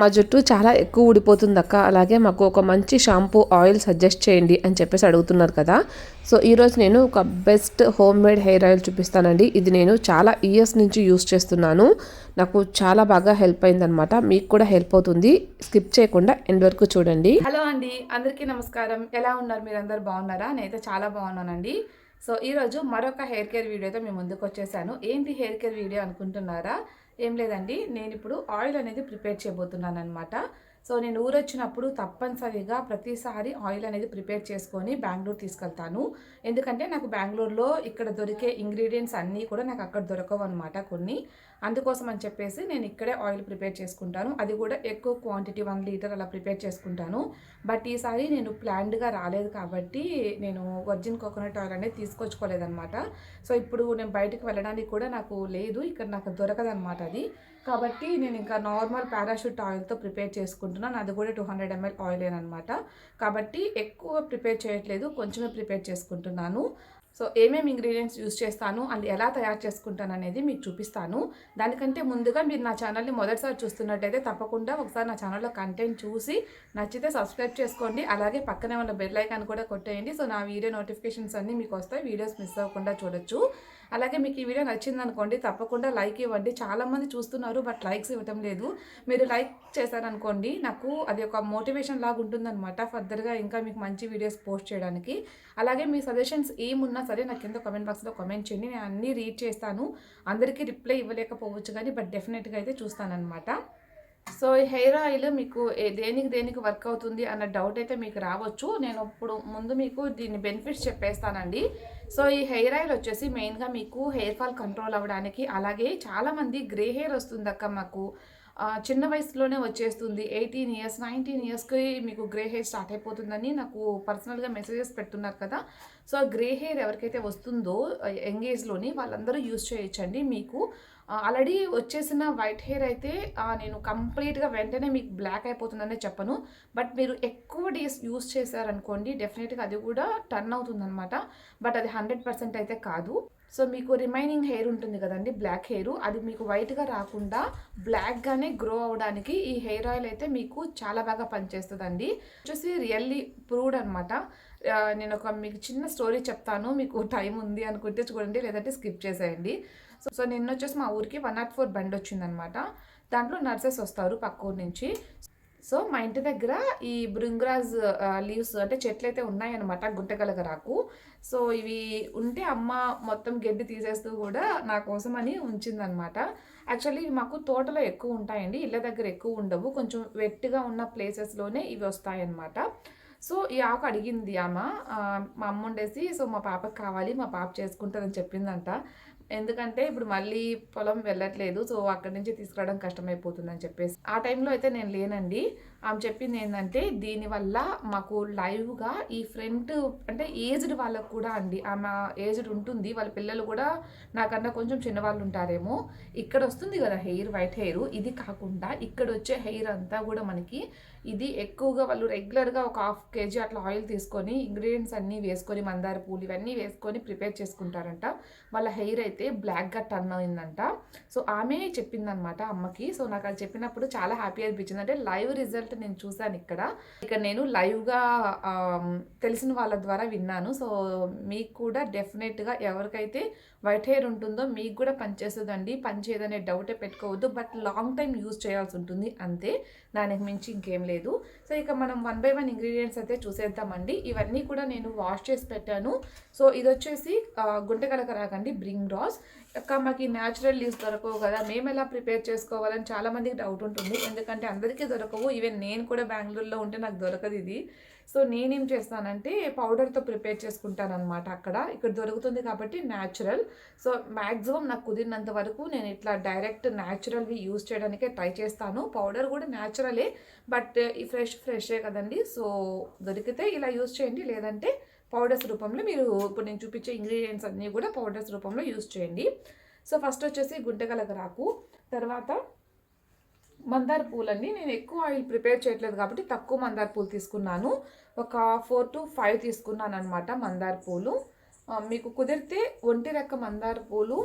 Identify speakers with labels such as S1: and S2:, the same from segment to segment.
S1: మా జుట్టు చాలా ఎక్కువ ఊడిపోతుంది అక్క అలాగే మాకు ఒక మంచి షాంపూ ఆయిల్ సజెస్ట్ చేయండి అని చెప్పేసి అడుగుతున్నారు కదా. సో ఈరోజు నేను ఒక best home made hair oil చూపిస్తానండి. ఇది నేను చాలా ఇయర్స్ నుంచి యూస్ చేస్తున్నాను. నాకు చాలా బాగా హెల్ప్ అయిందనమాట మీకు కూడా హెల్ప్ అవుతుంది. స్కిప్ చేయకుండా ఎండ్ వరకు చూడండి.
S2: హలో అండి. అందరికీ నమస్కారం. ఎలా ఉన్నారు? మీరు అందరు బాగున్నారా? నేనైతే చాలా బాగున్నానండి. సో ఈరోజు మరొక హెయిర్ కేర్ వీడియోతో మేము ముందుకు వచ్చేసాను. ఏంటి హెయిర్ కేర్ వీడియో అనుకుంటున్నారా? ఏం లేదండి. నేను ఇప్పుడు ఆయిల్ అనేది ప్రిపేర్ చేయబోతున్నాను అనమాట సో నేను ఊరొచ్చినప్పుడు తప్పనిసరిగా ప్రతిసారి ఆయిల్ అనేది ప్రిపేర్ చేసుకొని బెంగళూరు తీసుకెళ్తాను. ఎందుకంటే నాకు బెంగళూరులో ఇక్కడ దొరికే ఇంగ్రీడియంట్స్ అన్నీ కూడా నాకు అక్కడ దొరకవు అనమాట కొన్ని. అందుకోసం అని చెప్పేసి నేను ఇక్కడే ఆయిల్ ప్రిపేర్ చేసుకుంటాను. అది కూడా ఎక్కువ క్వాంటిటీ వన్ లీటర్ అలా ప్రిపేర్ చేసుకుంటాను. బట్ ఈసారి నేను ప్లాన్డ్గా రాలేదు కాబట్టి నేను వర్జిన్ కోకోనట్ ఆయిల్ అనేది తీసుకొచ్చుకోలేదనమాట సో ఇప్పుడు నేను బయటకు వెళ్ళడానికి కూడా నాకు లేదు. ఇక్కడ నాకు దొరకదనమాట అది. కాబట్టి నేను ఇంకా నార్మల్ పారాషూట్ ఆయిల్తో ప్రిపేర్ చేసుకుంటున్నాను. అది కూడా టూ హండ్రెడ్ ఎంఎల్ ఆయిల్ అనమాట కాబట్టి ఎక్కువ ప్రిపేర్ చేయట్లేదు. కొంచెమే ప్రిపేర్ చేసుకుంటున్నాను. సో ఏమేమి ఇంగ్రీడియంట్స్ యూస్ చేస్తాను అండ్ ఎలా తయారు చేసుకుంటాను అనేది మీకు చూపిస్తాను. దానికంటే ముందుగా మీరు నా ఛానల్ని మొదటిసారి చూస్తున్నట్టయితే తప్పకుండా ఒకసారి నా ఛానల్లో కంటెంట్ చూసి నచ్చితే సబ్స్క్రైబ్ చేసుకోండి. అలాగే పక్కనే ఉన్న బెల్ ఐకాన్ కూడా కొట్టేయండి. సో నా వీడియో నోటిఫికేషన్స్ అన్నీ మీకు వస్తాయి. వీడియోస్ మిస్ అవ్వకుండా చూడొచ్చు. అలాగే మీకు ఈ వీడియో నచ్చింది అనుకోండి తప్పకుండా లైక్ ఇవ్వండి. చాలామంది చూస్తున్నారు బట్ లైక్స్ ఇవ్వటం లేదు. మీరు లైక్ చేశారనుకోండి నాకు అది ఒక మోటివేషన్ లాగా ఉంటుందన్నమాట ఫర్దర్గా ఇంకా మీకు మంచి వీడియోస్ పోస్ట్ చేయడానికి. అలాగే మీ సజెషన్స్ ఏమున్నా సరే నాకు కింద కామెంట్ బాక్స్లో కామెంట్ చేయండి. నేను అన్నీ రీడ్ చేస్తాను. అందరికీ రిప్లై ఇవ్వలేకపోవచ్చు కానీ బట్ డెఫినెట్గా అయితే చూస్తానన్నమాట. సో ఈ హెయిర్ ఆయిల్ మీకు దేనికి దేనికి వర్క్ అవుతుంది అన్న డౌట్ అయితే మీకు రావచ్చు. నేను ఇప్పుడు ముందు మీకు దీని బెనిఫిట్స్ చెప్పేస్తానండి. సో ఈ హెయిర్ ఆయిల్ వచ్చేసి మెయిన్గా మీకు హెయిర్ ఫాల్ కంట్రోల్ అవ్వడానికి అలాగే చాలామంది గ్రే హెయిర్ వస్తుంది అక్క మాకు. చిన్న వయసులోనే వచ్చేస్తుంది. ఎయిటీన్ ఇయర్స్ నైన్టీన్ ఇయర్స్కి మీకు గ్రే హెయిర్ స్టార్ట్ అయిపోతుందని నాకు పర్సనల్గా మెసేజెస్ పెడుతున్నారు కదా. సో ఆ గ్రే హెయిర్ ఎవరికైతే వస్తుందో యంగ్ ఏజ్లోని వాళ్ళందరూ యూస్ చేయొచ్చండి మీకు. ఆల్రెడీ వచ్చేసిన వైట్ హెయిర్ అయితే నేను కంప్లీట్గా వెంటనే మీకు బ్లాక్ అయిపోతుందనే చెప్పను. బట్ మీరు ఎక్కువ డేస్ యూస్ చేశారనుకోండి డెఫినెట్గా అది కూడా టర్న్ అవుతుందన్నమాట. బట్ అది హండ్రెడ్ పర్సెంట్ అయితే కాదు. సో మీకు రిమైనింగ్ హెయిర్ ఉంటుంది కదండి బ్లాక్ హెయిర్ అది మీకు వైట్గా రాకుండా బ్లాక్గానే గ్రో అవడానికి ఈ హెయిర్ ఆయిల్ అయితే మీకు చాలా బాగా పనిచేస్తుందండి. వచ్చేసి రియల్లీ ప్రూవ్డ్ అనమాట నేను ఒక మీకు చిన్న స్టోరీ చెప్తాను. మీకు టైం ఉంది అనుకుంటే చూడండి లేదంటే స్కిప్ చేసేయండి. సో సో నిన్న వచ్చేసి మా ఊరికి వన్ నాట్ ఫోర్ బండి వచ్చిందనమాట దాంట్లో నర్సెస్ వస్తారు పక్క ఊరు నుంచి. సో మా ఇంటి దగ్గర ఈ బృంగరాజ్ లీవ్స్ అంటే చెట్లు అయితే ఉన్నాయన్నమాట గుంటగలగరాకు. సో ఇవి ఉంటే అమ్మ మొత్తం గడ్డి తీసేస్తూ కూడా నా కోసం అని ఉంచిందనమాట యాక్చువల్లీ మాకు తోటలో ఎక్కువ ఉంటాయండి ఇళ్ళ దగ్గర ఎక్కువ ఉండవు కొంచెం వెట్టిగా ఉన్న ప్లేసెస్లోనే ఇవి వస్తాయన్నమాట. సో ఈ ఆకు అడిగింది ఆమె మా అమ్మ ఉండేసి సో మా పాపకి కావాలి మా పాప చేసుకుంటుందని చెప్పిందంట. ఎందుకంటే ఇప్పుడు మళ్ళీ పొలం వెళ్ళట్లేదు సో అక్కడి నుంచి తీసుకురావడం కష్టమైపోతుందని చెప్పేసి. ఆ టైంలో అయితే నేను లేనండి. ఆమె చెప్పింది ఏంటంటే దీనివల్ల మాకు లైవ్గా ఈ ఫ్రంట్ అంటే ఏజ్డ్ వాళ్ళకు కూడా అండి ఆమె ఏజ్డ్ ఉంటుంది వాళ్ళ పిల్లలు కూడా నాకన్నా కొంచెం చిన్నవాళ్ళు ఉంటారేమో ఇక్కడ వస్తుంది కదా హెయిర్ వైట్ హెయిర్. ఇది కాకుండా ఇక్కడ వచ్చే హెయిర్ అంతా కూడా మనకి ఇది ఎక్కువగా వాళ్ళు రెగ్యులర్గా ఒక హాఫ్ కేజీ అట్లా ఆయిల్ తీసుకొని ఇంగ్రీడియంట్స్ అన్నీ వేసుకొని మందార పూలు ఇవన్నీ వేసుకొని ప్రిపేర్ చేసుకుంటారంట. వాళ్ళ హెయిర్ అయితే బ్లాక్గా టర్న్ అయిందంట. సో ఆమె చెప్పిందనమాట అమ్మకి. సో నాకు అది చెప్పినప్పుడు చాలా హ్యాపీ అనిపించింది. అంటే లైవ్ రిజల్ట్ నేను చూశాను ఇక్కడ. ఇక్కడ నేను లైవ్గా తెలిసిన వాళ్ళ ద్వారా విన్నాను. సో మీకు కూడా డెఫినెట్గా ఎవరికైతే వైట్ హెయిర్ ఉంటుందో మీకు కూడా పనిచేస్తుందండి. పనిచేయదనే డౌటే పెట్టుకోవద్దు. బట్ లాంగ్ టైం యూజ్ చేయాల్సి ఉంటుంది. అంతే. దానికి మించి ఇంకేం లేదు. సో ఇక మనం వన్ బై వన్ ఇంగ్రీడియంట్స్ అయితే చూసేద్దామండి. ఇవన్నీ కూడా నేను వాష్ చేసి పెట్టాను. సో ఇది వచ్చేసి గుంటగలక రాకండి. బ్రింగ్ రాస్. ఇక మాకు న్యాచురల్ లీవ్స్ దొరకవు కదా. మేము ఎలా ప్రిపేర్ చేసుకోవాలని చాలామందికి డౌట్ ఉంటుంది. ఎందుకంటే అందరికీ దొరకవు. ఈవెన్ నేను కూడా బెంగళూరులో ఉంటే నాకు దొరకదు ఇది. సో నేనేం చేస్తానంటే పౌడర్తో ప్రిపేర్ చేసుకుంటాను అనమాట అక్కడ. ఇక్కడ దొరుకుతుంది కాబట్టి న్యాచురల్. సో మ్యాక్సిమం నాకు కుదిరినంత వరకు నేను ఇట్లా డైరెక్ట్ న్యాచురల్వి యూజ్ చేయడానికే ట్రై చేస్తాను. పౌడర్ కూడా న్యాచురలే బట్ ఈ ఫ్రెష్ ఫ్రెషే కదండి. సో దొరికితే ఇలా యూస్ చేయండి. లేదంటే పౌడర్స్ రూపంలో మీరు ఇప్పుడు నేను చూపించే ఇంగ్రీడియంట్స్ అన్నీ కూడా పౌడర్స్ రూపంలో యూజ్ చేయండి. సో ఫస్ట్ వచ్చేసి గుంటగలగరాకు తర్వాత మందార పూలన్నీ నేను ఎక్కువ ఆయిల్ ప్రిపేర్ చేయట్లేదు కాబట్టి తక్కువ మందార పూలు తీసుకున్నాను. ఒక ఫోర్ టు ఫైవ్ తీసుకున్నాను అనమాట మందార పూలు. మీకు కుదిరితే ఒంటి రెక్క మందార పూలు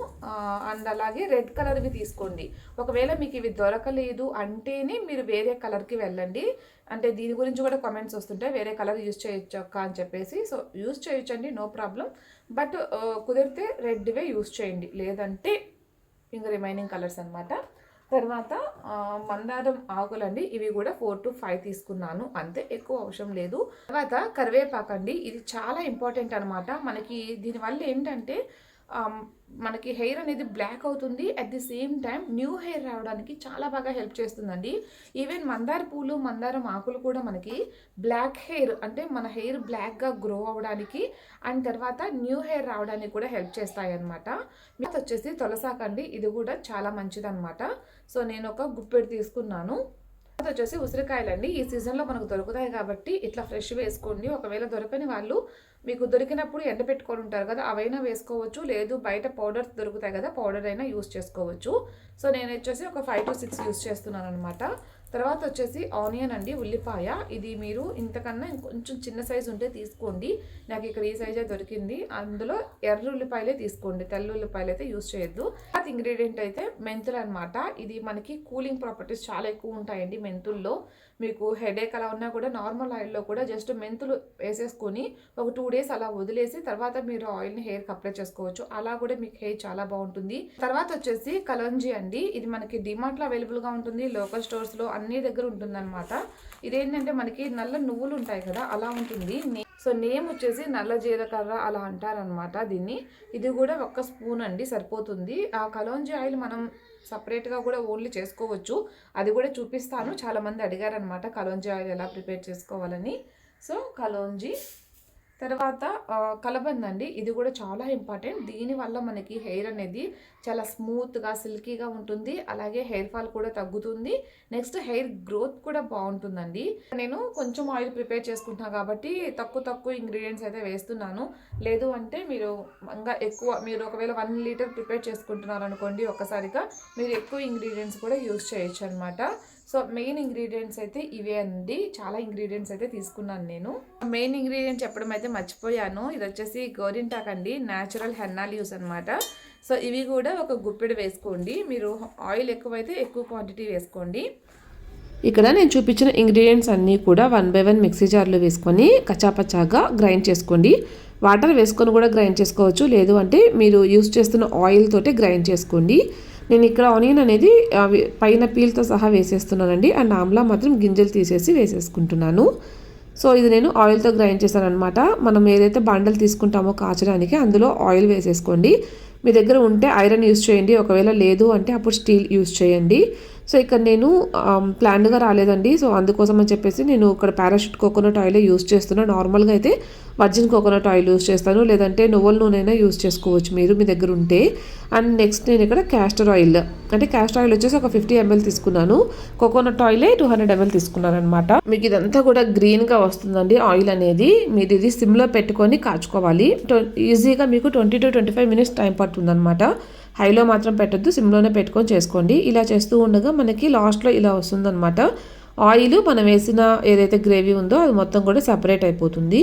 S2: అండ్ అలాగే రెడ్ కలర్వి తీసుకోండి. ఒకవేళ మీకు ఇవి దొరకలేదు అంటేనే మీరు వేరే కలర్కి వెళ్ళండి. అంటే దీని గురించి కూడా కామెంట్స్ వస్తుంటాయి వేరే కలర్ యూస్ చేయొచ్చు అక్క అని చెప్పేసి. సో యూస్ చేయొచ్చండి నో ప్రాబ్లం. బట్ కుదిరితే రెడ్వే యూస్ చేయండి. లేదంటే ఇంక రిమైనింగ్ కలర్స్ అన్నమాట. తర్వాత మందారం ఆకులండి. ఇవి కూడా ఫోర్ టు ఫైవ్ తీసుకున్నాను. అంతే ఎక్కువ అవసరం లేదు. తర్వాత కరివేపాకు అండి ఇది చాలా ఇంపార్టెంట్ అనమాట మనకి దీనివల్ల ఏంటంటే మనకి హెయిర్ అనేది బ్లాక్ అవుతుంది. At the same time new hair రావడానికి చాలా బాగా హెల్ప్ చేస్తుందండి. ఈవెన్ మందార పూలు మందారం ఆకులు కూడా మనకి బ్లాక్ హెయిర్ అంటే మన హెయిర్ బ్లాక్గా గ్రో అవ్వడానికి అండ్ తర్వాత న్యూ హెయిర్ రావడానికి కూడా హెల్ప్ చేస్తాయి అనమాట వచ్చేసి తులసాకండి ఇది కూడా చాలా మంచిదన్నమాట. సో నేను ఒక గుప్పెడు తీసుకున్నాను. తర్వాత వచ్చేసి ఉసిరికాయలండి. ఈ సీజన్లో మనకు దొరుకుతాయి కాబట్టి ఇట్లా ఫ్రెష్ వేసుకోండి. ఒకవేళ దొరకని వాళ్ళు మీకు దొరికినప్పుడు ఎండ పెట్టుకొని ఉంటారు కదా అవైనా వేసుకోవచ్చు. లేదు బయట పౌడర్స్ దొరుకుతాయి కదా పౌడర్ అయినా యూస్ చేసుకోవచ్చు. సో నేను వచ్చేసి ఒక ఫైవ్ టు సిక్స్ యూస్ చేస్తున్నాను అనమాట తర్వాత వచ్చేసి ఆనియన్ అండి ఉల్లిపాయ. ఇది మీరు ఇంతకన్నా ఇంకొంచెం చిన్న సైజు ఉంటే తీసుకోండి. నాకు ఇక్కడ ఈ సైజే దొరికింది. అందులో ఎర్ర ఉల్లిపాయలే తీసుకోండి. తెల్ల ఉల్లిపాయలు అయితే యూస్ చేయొద్దు. తర్వాత ఇంగ్రీడియంట్ అయితే మెంతులు అనమాట ఇది మనకి కూలింగ్ ప్రాపర్టీస్ చాలా ఎక్కువ ఉంటాయండి మెంతుల్లో. మీకు హెడేక్ అలా ఉన్నా కూడా నార్మల్ ఆయిల్లో కూడా జస్ట్ మెంతులు వేసేసుకొని ఒక టూ డేస్ అలా వదిలేసి తర్వాత మీరు ఆయిల్ని హెయిర్కి అప్లై చేసుకోవచ్చు. అలా కూడా మీకు హెయిర్ చాలా బాగుంటుంది. తర్వాత వచ్చేసి కలంజీ అండి. ఇది మనకి డిమార్ట్లో అవైలబుల్గా ఉంటుంది. లోకల్ స్టోర్స్లో అన్ని దగ్గర ఉంటుందన్నమాట. ఇదేంటంటే మనకి నల్ల నువ్వులు ఉంటాయి కదా అలా ఉంటుంది. నే- సో నేమ్ వచ్చేసి నల్ల జీలకర్ర అలా అంటారనమాట దీన్ని. ఇది కూడా ఒక్క స్పూన్ అండి సరిపోతుంది. ఆ కలోంజీ ఆయిల్ మనం సపరేట్గా కూడా ఓన్లీ చేసుకోవచ్చు. అది కూడా చూపిస్తాను. చాలామంది అడిగారనమాట కలోంజీ ఆయిల్ ఎలా ప్రిపేర్ చేసుకోవాలని. సో కలోంజీ తర్వాత కలబంద అండి ఇది కూడా చాలా ఇంపార్టెంట్. దీనివల్ల మనకి హెయిర్ అనేది చాలా స్మూత్గా సిల్కీగా ఉంటుంది. అలాగే హెయిర్ ఫాల్ కూడా తగ్గుతుంది. నెక్స్ట్ హెయిర్ గ్రోత్ కూడా బాగుంటుందండి. నేను కొంచెం ఆయిల్ ప్రిపేర్ చేసుకుంటున్నాను కాబట్టి తక్కువ తక్కువ ఇంగ్రీడియంట్స్ అయితే వేస్తున్నాను. లేదు అంటే మీరు ఇంకా ఎక్కువ మీరు ఒకవేళ వన్ లీటర్ ప్రిపేర్ చేసుకుంటున్నారు అనుకోండి ఒక్కసారిగా మీరు ఎక్కువ ఇంగ్రీడియంట్స్ కూడా యూస్ చేయొచ్చు అనమాట సో మెయిన్ ఇంగ్రీడియంట్స్ అయితే ఇవే అండి. చాలా ఇంగ్రీడియంట్స్ అయితే తీసుకున్నాను నేను. మెయిన్ ఇంగ్రీడియంట్ చెప్పడం అయితే మర్చిపోయాను. ఇది వచ్చేసి గోరింటాక్ అండి. న్యాచురల్ హెన్నాల్ యూస్ అనమాట సో ఇవి కూడా ఒక గుప్పెడు వేసుకోండి. మీరు ఆయిల్ ఎక్కువైతే ఎక్కువ క్వాంటిటీ వేసుకోండి.
S1: ఇక్కడ నేను చూపించిన ఇంగ్రీడియంట్స్ అన్నీ కూడా వన్ బై వన్ మిక్సీ జార్లో వేసుకొని కచాపచాగా గ్రైండ్ చేసుకోండి. వాటర్ వేసుకొని కూడా గ్రైండ్ చేసుకోవచ్చు. లేదు అంటే మీరు యూస్ చేస్తున్న ఆయిల్ తోటే గ్రైండ్ చేసుకోండి. నేను ఇక్కడ ఆనియన్ అనేది పైన పీల్తో సహా వేసేస్తున్నానండి. అండ్ ఆమ్లా మాత్రం గింజలు తీసేసి వేసేసుకుంటున్నాను. సో ఇది నేను ఆయిల్తో గ్రైండ్ చేశాను అనమాట మనం ఏదైతే బండలు తీసుకుంటామో కాచడానికి అందులో ఆయిల్ వేసేసుకోండి. మీ దగ్గర ఉంటే ఐరన్ యూస్ చేయండి. ఒకవేళ లేదు అంటే అప్పుడు స్టీల్ యూస్ చేయండి. సో ఇక్కడ నేను ప్లాన్గా రాలేదండి. సో అందుకోసం అని చెప్పేసి నేను ఇక్కడ పారాషూట్ కోకోనట్ ఆయిల్ యూస్ చేస్తున్నాను నార్మల్గా అయితే వర్జిన్ కోకోనట్ ఆయిల్ యూస్ చేస్తాను. లేదంటే నువ్వుల నూనె యూస్ చేసుకోవచ్చు మీరు మీ దగ్గర ఉంటే. అండ్ నెక్స్ట్ నేను ఇక్కడ క్యాస్టర్ ఆయిల్ అంటే క్యాస్టర్ ఆయిల్ వచ్చేసి ఒక ఫిఫ్టీ ఎంఎల్ తీసుకున్నాను. కోకోనట్ ఆయిలే టూ హండ్రెడ్ ఎంఎల్ తీసుకున్నాను అనమాట మీకు ఇదంతా కూడా గ్రీన్గా వస్తుందండి ఆయిల్ అనేది. మీరు ఇది సిమ్లో పెట్టుకొని కాచుకోవాలి. ఈజీగా మీకు twenty to twenty five minutes time పడుతుందన్నమాట. హైలో మాత్రం పెట్టద్దు సిమ్లోనే పెట్టుకొని చేసుకోండి. ఇలా చేస్తూ ఉండగా మనకి లాస్ట్లో ఇలా వస్తుందన్నమాట. ఆయిల్ మనం వేసిన ఏదైతే గ్రేవీ ఉందో అది మొత్తం కూడా సపరేట్ అయిపోతుంది.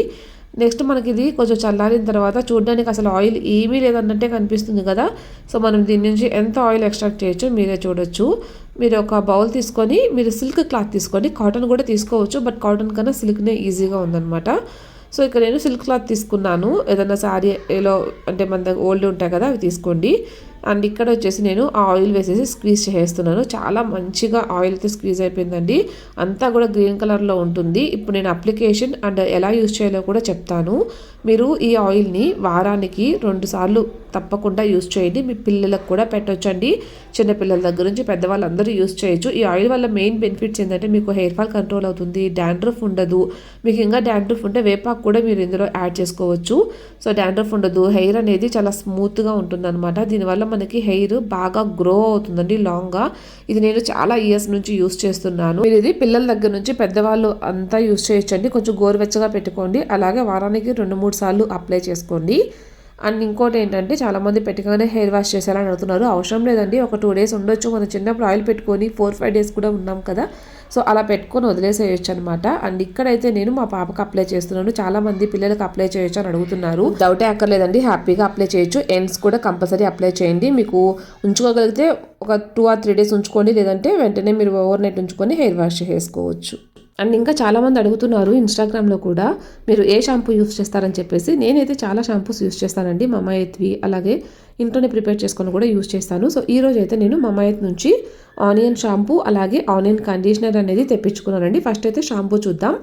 S1: నెక్స్ట్ మనకి ఇది కొంచెం చల్లారిన తర్వాత చూడడానికి అసలు ఆయిల్ ఏమీ లేదన్నట్టే కనిపిస్తుంది కదా. సో మనం దీని నుంచి ఎంత ఆయిల్ ఎక్స్ట్రాక్ట్ చేయొచ్చో మీరే చూడొచ్చు. మీరు ఒక బౌల్ తీసుకొని మీరు సిల్క్ క్లాత్ తీసుకొని కాటన్ కూడా తీసుకోవచ్చు బట్ కాటన్ కన్నా సిల్క్నే ఈజీగా ఉందన్నమాట. సో ఇక్కడ నేను సిల్క్ క్లాత్ తీసుకున్నాను. ఏదైనా శారీ ఏలో అంటే మన దగ్గర ఓల్డ్ ఉంటాయి కదా అవి తీసుకోండి. అండ్ ఇక్కడ వచ్చేసి నేను ఆ ఆయిల్ వేసేసి స్క్వీజ్ చేసేస్తున్నాను. చాలా మంచిగా ఆయిల్ అయితే స్క్వీజ్ అయిపోయిందండి. అంతా కూడా గ్రీన్ కలర్లో ఉంటుంది. ఇప్పుడు నేను అప్లికేషన్ అండ్ ఎలా యూస్ చేయాలో కూడా చెప్తాను. మీరు ఈ ఆయిల్ని వారానికి రెండు సార్లు తప్పకుండా యూస్ చేయండి. మీ పిల్లలకు కూడా పెట్టొచ్చండి. చిన్నపిల్లల దగ్గర నుంచి పెద్దవాళ్ళందరూ యూస్ చేయొచ్చు. ఈ ఆయిల్ వల్ల మెయిన్ బెనిఫిట్స్ ఏంటంటే మీకు హెయిర్ ఫాల్ కంట్రోల్ అవుతుంది డాండ్రఫ్ ఉండదు. మీకు ఇంకా డాండ్రఫ్ ఉంటే వేపాకు కూడా మీరు ఇందులో యాడ్ చేసుకోవచ్చు. సో డాండ్రఫ్ ఉండదు. హెయిర్ అనేది చాలా స్మూత్గా ఉంటుందన్నమాట. దీనివల్ల మనకి హెయిర్ బాగా గ్రో అవుతుందండి లాంగ్గా. ఇది నేను చాలా ఇయర్స్ నుంచి యూస్ చేస్తున్నాను. మీరు ఇది పిల్లల దగ్గర నుంచి పెద్దవాళ్ళు అంతా యూస్ చేయొచ్చండి. కొంచెం గోరువెచ్చగా పెట్టుకోండి. అలాగే వారానికి రెండు మూడు సార్లు అప్లై చేసుకోండి. అండ్ ఇంకోటి ఏంటంటే చాలామంది పెట్టగానే హెయిర్ వాష్ చేసేయాలని అడుగుతున్నారు. అవసరం లేదండి ఒక టూ డేస్ ఉండొచ్చు. మనం చిన్నప్పుడు ఆయిల్ పెట్టుకొని ఫోర్ ఫైవ్ డేస్ కూడా ఉన్నాం కదా. సో అలా పెట్టుకొని వదిలేసేయచ్చు అనమాట అండ్ ఇక్కడైతే నేను మా పాపకు అప్లై చేస్తున్నాను. చాలా మంది పిల్లలకు అప్లై చేయొచ్చు అని అడుగుతున్నారు. డౌటే అక్కర్లేదండి హ్యాపీగా అప్లై చేయొచ్చు. ఎండ్స్ కూడా కంపల్సరీ అప్లై చేయండి. మీకు ఉంచుకోగలిగితే ఒక టూ ఆర్ త్రీ డేస్ ఉంచుకోండి. లేదంటే వెంటనే మీరు ఓవర్ నైట్ ఉంచుకొని హెయిర్ వాష్ చేసుకోవచ్చు. అండ్ ఇంకా చాలామంది అడుగుతున్నారు ఇన్స్టాగ్రామ్లో కూడా మీరు ఏ షాంపూ యూస్ చేస్తారని చెప్పేసి. నేనైతే చాలా షాంపూస్ యూస్ చేస్తానండి. మమాయత్వి అలాగే ఇంట్లోనే ప్రిపేర్ చేసుకొని కూడా యూస్ చేస్తాను. సో ఈ రోజు అయితే నేను మమాయత్ నుంచి ఆనియన్ షాంపూ అలాగే ఆనియన్ కండిషనర్ అనేది తెప్పించుకున్నానండి. ఫస్ట్ అయితే షాంపూ చూద్దాం.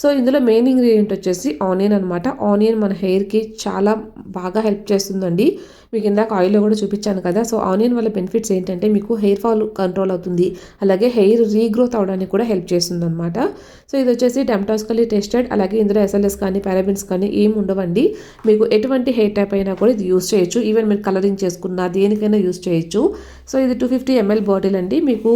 S1: సో ఇందులో మెయిన్ ఇంగ్రీడియంట్ వచ్చేసి ఆనియన్ అనమాట ఆనియన్ మన హెయిర్కి చాలా బాగా హెల్ప్ చేస్తుందండి. మీకు ఇందాక ఆయిల్లో కూడా చూపించాను కదా. సో ఆనియన్ వల్ల బెనిఫిట్స్ ఏంటంటే మీకు హెయిర్ ఫాల్ కంట్రోల్ అవుతుంది. అలాగే హెయిర్ రీగ్రోత్ అవడానికి కూడా హెల్ప్ చేస్తుంది అనమాట సో ఇది వచ్చేసి డెమ్టాస్కలీ టెస్టెడ్ అలాగే ఇందులో ఎస్ఎల్ఎస్ కానీ పారాబిన్స్ కానీ ఏం ఉండవండి. మీకు ఎటువంటి హెయిర్ టైప్ అయినా కూడా ఇది యూస్ చేయొచ్చు. ఈవెన్ మీరు కలరింగ్ చేసుకున్నా దేనికైనా యూస్ చేయొచ్చు. సో ఇది టూ ఫిఫ్టీ ఎంఎల్ బాటిల్ అండి. మీకు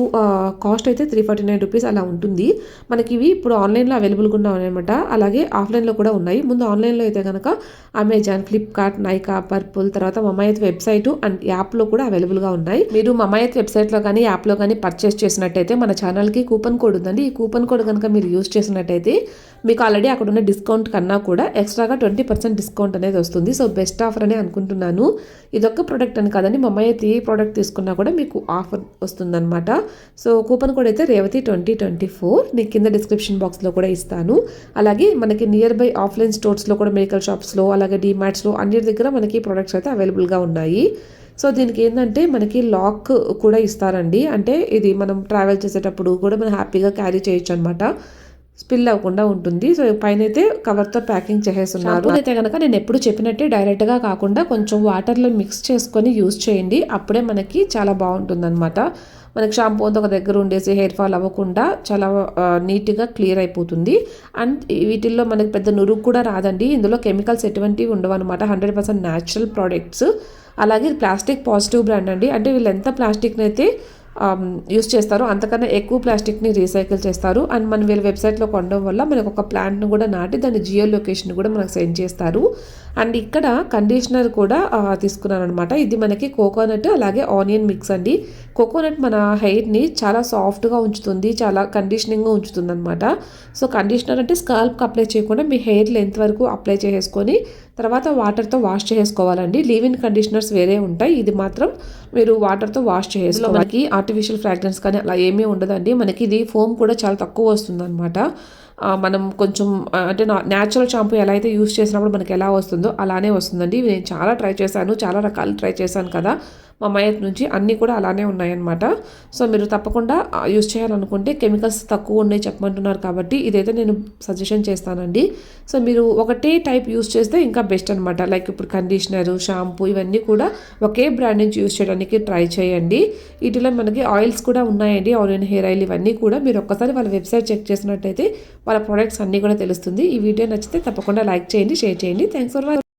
S1: కాస్ట్ అయితే త్రీ ఫార్టీ నైన్ రూపీస్ అలా ఉంటుంది. మనకి ఇవి ఇప్పుడు ఆన్లైన్లో అవైలబుల్గా ఉన్నాయన్నమాట. అలాగే ఆఫ్లైన్లో కూడా ఉన్నాయి. ముందు ఆన్లైన్లో అయితే కనుక అమెజాన్ ఫ్లిప్కార్ట్ నైకా పర్పుల్ తర్వాత మమాయత్ వెబ్సైట్ అండ్ యాప్లో కూడా అవైలబుల్గా ఉన్నాయి. మీరు మమాయత్ వెబ్సైట్లో కానీ యాప్లో కానీ పర్చేస్ చేసినట్టయితే మన ఛానల్కి కూపన్ కోడ్ ఉందండి. ఈ కూపన్ కోడ్ కనుక మీరు యూస్ చేసినట్టయితే మీకు ఆల్రెడీ అక్కడ ఉన్న డిస్కౌంట్ కన్నా కూడా ఎక్స్ట్రాగా ట్వంటీ పర్సెంట్ డిస్కౌంట్ అనేది వస్తుంది. సో బెస్ట్ ఆఫర్ అనే అనుకుంటున్నాను. ఇదొక్క ప్రోడక్ట్ అని కాదండి. మమ్మాయి ఏ ప్రోడక్ట్ తీసుకున్నా కూడా మీకు ఆఫర్ వస్తుందన్నమాట. సో కూపన్ కోడ్ అయితే రేవతి ట్వంటీ ట్వంటీ ఫోర్ నేను కింద డిస్క్రిప్షన్ బాక్స్లో కూడా ఇస్తాను. అలాగే మనకి నియర్ బై ఆఫ్లైన్ స్టోర్స్లో కూడా మెడికల్ షాప్స్లో అలాగే డిమార్ట్స్లో అన్నిటి దగ్గర మనకి ప్రోడక్ట్స్ అయితే అవైలబుల్గా ఉన్నాయి. సో దీనికి ఏంటంటే మనకి లాక్ కూడా ఇస్తారండి. అంటే ఇది మనం ట్రావెల్ చేసేటప్పుడు కూడా మనం హ్యాపీగా క్యారీ చేయొచ్చు అనమాట స్పిల్ అవ్వకుండా ఉంటుంది. సో పైన అయితే కవర్తో ప్యాకింగ్ చేసేస్తున్నారు. అయితే కనుక నేను ఎప్పుడు చెప్పినట్టే డైరెక్ట్గా కాకుండా కొంచెం వాటర్లో మిక్స్ చేసుకొని యూస్ చేయండి. అప్పుడే మనకి చాలా బాగుంటుంది అనమాట మనకి షాంపూ అంతా ఒక దగ్గర ఉండేసి హెయిర్ ఫాల్ అవ్వకుండా చాలా నీట్గా క్లియర్ అయిపోతుంది. అండ్ వీటిల్లో మనకి పెద్ద నురుగు కూడా రాదండి. ఇందులో కెమికల్స్ ఎటువంటివి ఉండవు అనమాట హండ్రెడ్ పర్సెంట్ న్యాచురల్ ప్రోడక్ట్స్. అలాగే ప్లాస్టిక్ పాజిటివ్ బ్రాండ్ అండి. అంటే వీళ్ళు ఎంత ప్లాస్టిక్ని అయితే యూస్ చేస్తారు. అంతకన్నా ఎక్కువ ప్లాస్టిక్ని రీసైకిల్ చేస్తారు. అండ్ మనం వీళ్ళ వెబ్సైట్లో కొనడం వల్ల మనకు ఒక ప్లాంట్ను కూడా నాటి దాని జియో లొకేషన్ కూడా మనకు సెండ్ చేస్తారు. అండ్ ఇక్కడ కండిషనర్ కూడా తీసుకున్నాను అనమాట ఇది మనకి కోకోనట్ అలాగే ఆనియన్ మిక్స్ అండి. కోకోనట్ మన హెయిర్ని చాలా సాఫ్ట్గా ఉంచుతుంది చాలా కండిషనింగ్గా ఉంచుతుంది అనమాట సో కండిషనర్ అంటే స్కాల్ప్కి అప్లై చేయకుండా మీ హెయిర్ లెంత్ వరకు అప్లై చేసుకొని తర్వాత వాటర్తో వాష్ చేసుకోవాలండి లీవ్ ఇన్ కండిషనర్స్ వేరే ఉంటాయి. ఇది మాత్రం మీరు వాటర్తో వాష్ చేసుకోవాలి మనకి ఆర్టిఫిషియల్ ఫ్రాగ్రెన్స్ కానీ అలా ఏమీ ఉండదండి. మనకి ఇది ఫోమ్ కూడా చాలా తక్కువ వస్తుంది అనమాట మనం కొంచెం అంటే న్యాచురల్ షాంపూ ఎలా అయితే యూస్ చేసినప్పుడు మనకి ఎలా వస్తుందో అలానే వస్తుందండి. నేను చాలా ట్రై చేశాను చాలా రకాలు ట్రై చేశాను కదా. మా మయత్ నుంచి అన్నీ కూడా అలానే ఉన్నాయన్నమాట. సో మీరు తప్పకుండా యూస్ చేయాలనుకుంటే కెమికల్స్ తక్కువ ఉన్నాయి చెప్పమంటున్నారు కాబట్టి ఇదైతే నేను సజెషన్ చేస్తానండి. సో మీరు ఒకటే టైప్ యూస్ చేస్తే ఇంకా బెస్ట్ అనమాట లైక్ ఇప్పుడు కండిషనర్ షాంపూ ఇవన్నీ కూడా ఒకే బ్రాండ్ నుంచి యూస్ చేయడానికి ట్రై చేయండి. వీటిలో మనకి ఆయిల్స్ కూడా ఉన్నాయండి ఆనియన్ హెయిర్ ఆయిల్ ఇవన్నీ కూడా మీరు ఒక్కసారి వాళ్ళ వెబ్సైట్ చెక్ చేసినట్టయితే వాళ్ళ ప్రొడక్ట్స్ అన్నీ కూడా తెలుస్తుంది. ఈ వీడియో నచ్చితే తప్పకుండా లైక్ చేయండి షేర్ చేయండి. Thanks for